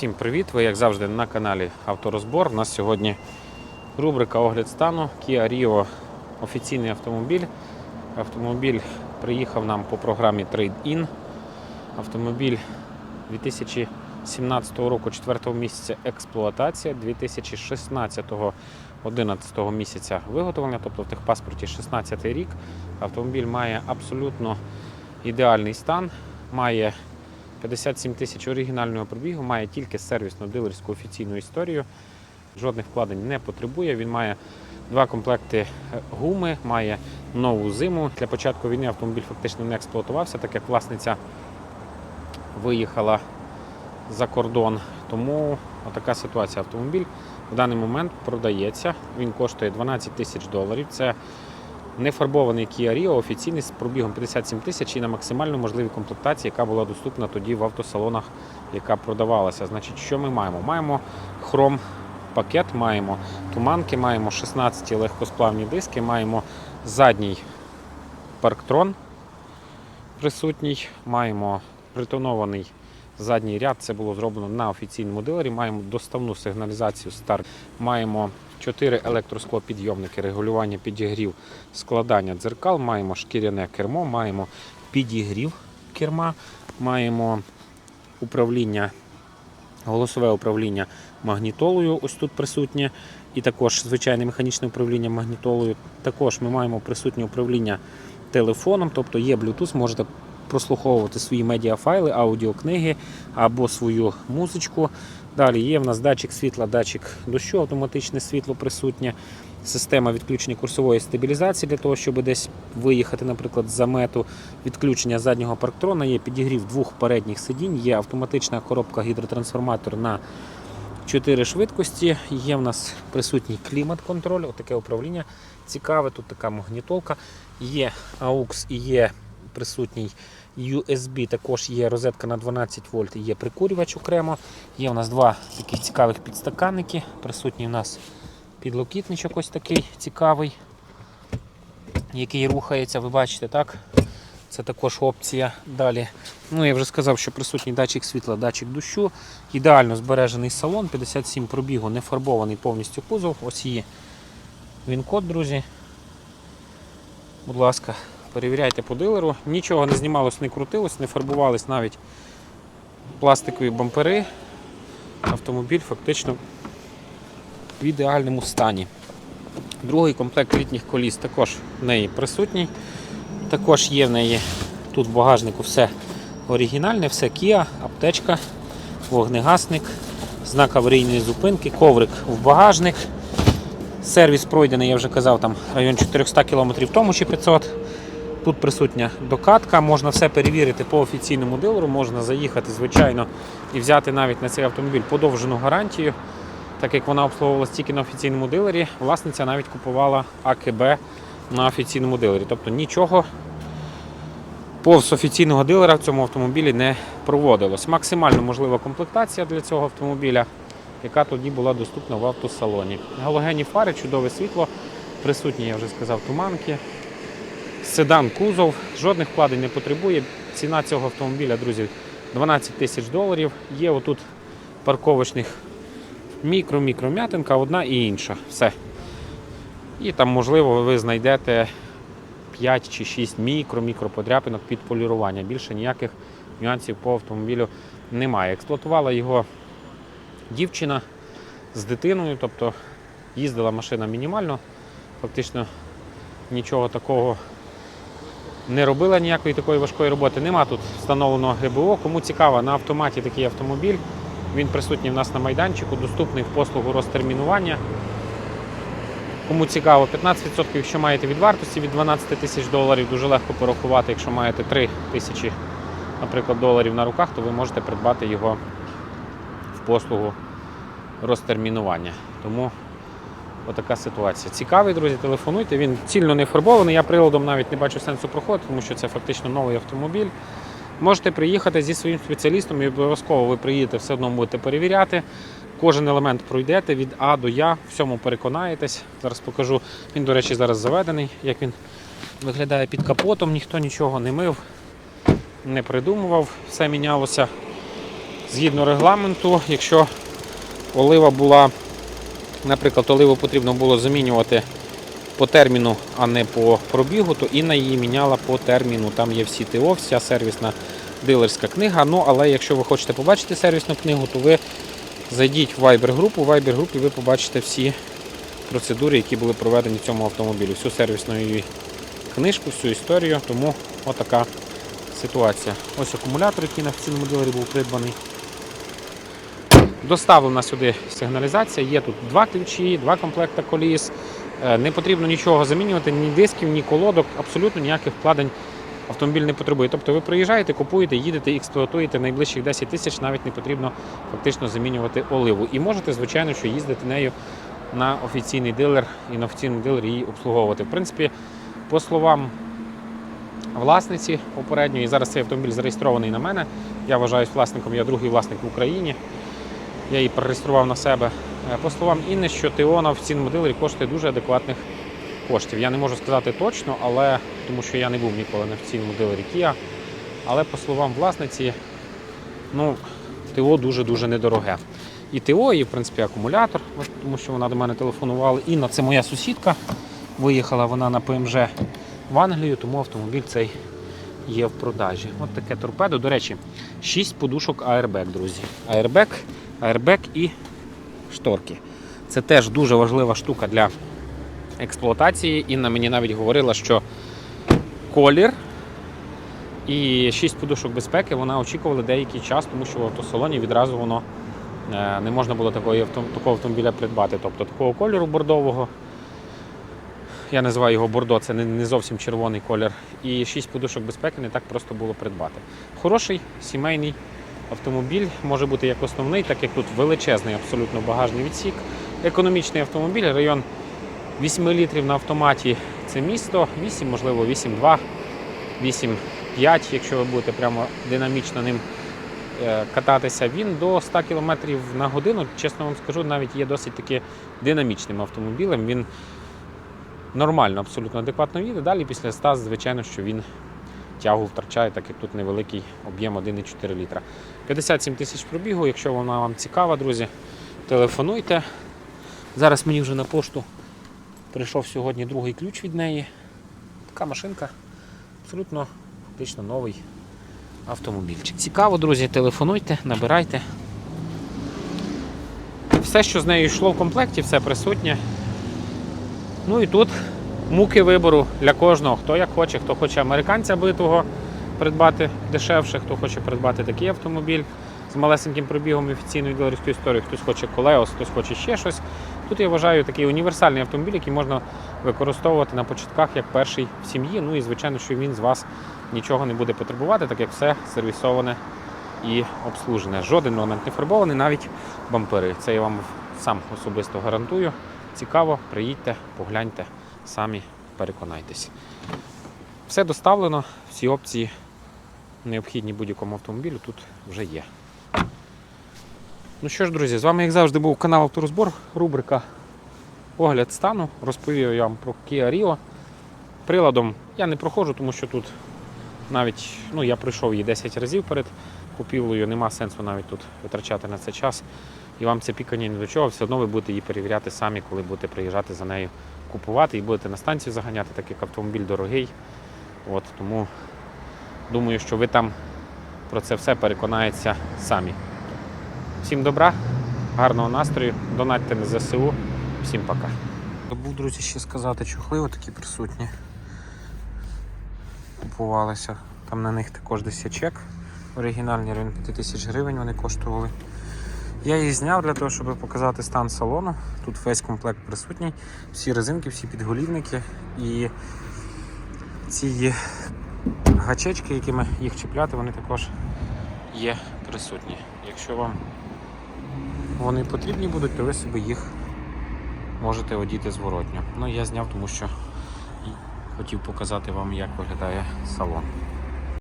Всім привіт! Ви, як завжди, на каналі Авторозбор. У нас сьогодні рубрика Огляд стану. Kia Rio офіційний автомобіль. Автомобіль приїхав нам по програмі Trade-In. Автомобіль 2017 року 4 місяця експлуатація, 2016 11 місяця виготовлення, тобто в техпаспорті 16 рік. Автомобіль має абсолютно ідеальний стан, має 57 тисяч оригінального пробігу, має тільки сервісну дилерську офіційну історію. Жодних вкладень не потребує. Він має два комплекти гуми, має нову зиму. Для початку війни автомобіль фактично не експлуатувався, так як власниця виїхала за кордон. Тому така ситуація. Автомобіль в даний момент продається. Він коштує 12 тисяч доларів. Це нефарбований Kia Rio, офіційний з пробігом 57 тисяч і на максимально можливій комплектації, яка була доступна тоді в автосалонах, яка продавалася. Значить, що ми маємо? Маємо хром пакет, маємо туманки, маємо 16 легкосплавні диски, маємо задній парктрон присутній, маємо притонований задній ряд. Це було зроблено на офіційному дилері. Маємо доставну сигналізацію старт. Маємо 4 електросклопідйомники, регулювання підігрів, складання дзеркал, маємо шкіряне кермо, маємо підігрів керма, маємо управління, голосове управління магнітолою, ось тут присутнє, і також звичайне механічне управління магнітолою. Також ми маємо присутнє управління телефоном, тобто є Bluetooth, можете прослуховувати свої медіафайли, аудіокниги або свою музичку. Далі є в нас датчик світла, датчик дощу, автоматичне світло присутнє, система відключення курсової стабілізації для того, щоб десь виїхати, наприклад, за мету. Відключення заднього парктрона, є підігрів двох передніх сидінь, є автоматична коробка гідротрансформатор на 4 швидкості. Є в нас присутній клімат-контроль, отаке управління цікаве, тут така магнітолка. Є AUX і є присутній USB, також є розетка на 12 вольт, є прикурювач окремо. Є у нас два таких цікавих підстаканники. Присутній у нас підлокітничок ось такий цікавий, який рухається, ви бачите, так? Це також опція. Далі. Ну, я вже сказав, що присутній датчик світла, датчик дощу. Ідеально збережений салон, 57 пробігу, не фарбований повністю кузов. Ось є він код, друзі. Будь ласка, перевіряйте по дилеру. Нічого не знімалось, не крутилось, не фарбувались навіть пластикові бампери. Автомобіль фактично в ідеальному стані. Другий комплект літніх коліс також в неї присутній. Також є в неї тут в багажнику все оригінальне, все Kia, аптечка, вогнегасник, знак аварійної зупинки, коврик в багажник. Сервіс пройдений, я вже казав, там район 400 км тому чи 500. Тут присутня докатка, можна все перевірити по офіційному дилеру, можна заїхати, звичайно, і взяти навіть на цей автомобіль подовжену гарантію. Так як вона обслуговувалась тільки на офіційному дилері, власниця навіть купувала АКБ на офіційному дилері. Тобто нічого повз офіційного дилера в цьому автомобілі не проводилось. Максимально можлива комплектація для цього автомобіля, яка тоді була доступна в автосалоні. Галогенні фари, чудове світло, присутні, я вже сказав, туманки. Седан кузов, жодних вкладень не потребує. Ціна цього автомобіля, друзі, 12 тисяч доларів. Є отут парковочних мікро-мікро м'ятинка, одна і інша. Все. І там, можливо, ви знайдете 5 чи 6 мікро-мікро подряпинок під полірування. Більше ніяких нюансів по автомобілю немає. Експлуатувала його дівчина з дитиною, тобто їздила машина мінімально, фактично нічого такого не робила ніякої такої важкої роботи. Нема тут встановленого ГБО. Кому цікаво, на автоматі такий автомобіль. Він присутній в нас на майданчику, доступний в послугу розтермінування. Кому цікаво, 15%, якщо маєте від вартості від 12 тисяч доларів, дуже легко порахувати. Якщо маєте 3 тисячі, наприклад, доларів на руках, то ви можете придбати його в послугу розтермінування. Тому отака ситуація. Цікавий, друзі, телефонуйте. Він цільно не фарбований. Я приладом навіть не бачу сенсу проходити, тому що це фактично новий автомобіль. Можете приїхати зі своїм спеціалістом і обов'язково ви приїдете, все одно будете перевіряти. Кожен елемент пройдете від А до Я, всьому переконаєтесь. Зараз покажу. Він, до речі, зараз заведений, як він виглядає під капотом, ніхто нічого не мив, не придумував, все мінялося згідно регламенту, якщо олива була, наприклад, оливу потрібно було замінювати по терміну, а не по пробігу, то Інна її міняла по терміну. Там є всі ТО, вся сервісна дилерська книга. Ну, але якщо ви хочете побачити сервісну книгу, то ви зайдіть в Viber групу. В Viber групі ви побачите всі процедури, які були проведені в цьому автомобілі, всю сервісну її книжку, всю історію. Тому отака ситуація. Ось акумулятор, який на офіційному дилері був придбаний. Доставлена сюди сигналізація. Є тут два ключі, два комплекти коліс. Е, Не потрібно нічого замінювати, ні дисків, ні колодок, абсолютно ніяких вкладень автомобіль не потребує. Тобто ви приїжджаєте, купуєте, їдете, експлуатуєте найближчих 10 тисяч, навіть не потрібно фактично замінювати оливу. І можете, звичайно, що їздити нею на офіційний дилер і на офіційному дилері її обслуговувати. В принципі, по словам власниці попередньої, зараз цей автомобіль зареєстрований на мене. Я вважаюсь власником, я другий власник в Україні. Я її перереєстрував на себе. Е, По словам Інни, що ТО на офіційному дилері коштує дуже адекватних коштів. Я не можу сказати точно, але тому що я не був ніколи на офіційному дилері Kia. Але по словам власниці, ну, ТО дуже-дуже недороге. І ТО, і в принципі акумулятор, тому що вона до мене телефонувала. Інна це моя сусідка. Виїхала вона на ПМЖ в Англію, тому автомобіль цей є в продажі. От таке торпедо. До речі, 6 подушок Airbag, друзі. Airbag, Airbag і шторки. Це теж дуже важлива штука для експлуатації. Інна мені навіть говорила, що колір і 6 подушок безпеки вона очікувала деякий час, тому що в автосалоні відразу воно е, не можна було такої, такого автомобіля придбати. Тобто такого кольору бордового. Я називаю його бордо, це не зовсім червоний колір. І 6 подушок безпеки не так просто було придбати. Хороший сімейний автомобіль може бути як основний, так як тут величезний абсолютно багажний відсік. Економічний автомобіль, район 8 літрів на автоматі це місто, 8, можливо, 8,2, 8,5, якщо ви будете прямо динамічно ним е, кататися. Він до 100 км на годину, чесно вам скажу, навіть є досить таки динамічним автомобілем. Він нормально, абсолютно адекватно їде. Далі після 100, звичайно, що він тягу втрачає, так як тут невеликий об'єм 1,4 літра. 57 тисяч пробігу, якщо вона вам цікава, друзі, телефонуйте. Зараз мені вже на пошту прийшов сьогодні другий ключ від неї. Така машинка, абсолютно фактично новий автомобільчик. Цікаво, друзі, телефонуйте, набирайте. Все, що з нею йшло в комплекті, все присутнє. Ну і тут муки вибору для кожного, хто як хоче, хто хоче американця битого придбати дешевше, хто хоче придбати такий автомобіль з малесеньким пробігом і офіційною дилерською історією, хтось хоче колеос, хтось хоче ще щось. Тут я вважаю такий універсальний автомобіль, який можна використовувати на початках як перший в сім'ї. Ну і звичайно, що він з вас нічого не буде потребувати, так як все сервісоване і обслужене. Жоден елемент не фарбований, навіть бампери. Це я вам сам особисто гарантую. Цікаво, приїдьте, погляньте, самі переконайтесь. Все доставлено, всі опції необхідні будь-якому автомобілю тут вже є. Ну що ж, друзі, з вами, як завжди, був канал Авторозбор, рубрика Огляд стану. Розповів я вам про Kia Rio. Приладом я не проходжу, тому що тут навіть ну, я пройшов її 10 разів перед купівлею, нема сенсу навіть тут витрачати на це час. І вам це пікання ні до чого, все одно ви будете її перевіряти самі, коли будете приїжджати за нею купувати і будете на станцію заганяти, так як автомобіль дорогий. От, тому думаю, що ви там про це все переконаєтеся самі. Всім добра, гарного настрою, донатьте на ЗСУ. Всім пока. Забув, друзі, ще сказати, чохли такі присутні. Купувалися. Там на них також десь чек. Оригінальні район 5 тисяч гривень вони коштували. Я їх зняв для того, щоб показати стан салону. Тут весь комплект присутній, всі резинки, всі підголівники і ці гачечки, якими їх чіпляти, вони також є присутні. Якщо вам вони потрібні будуть, то ви собі їх можете одіти зворотньо. Ну я зняв, тому що хотів показати вам, як виглядає салон.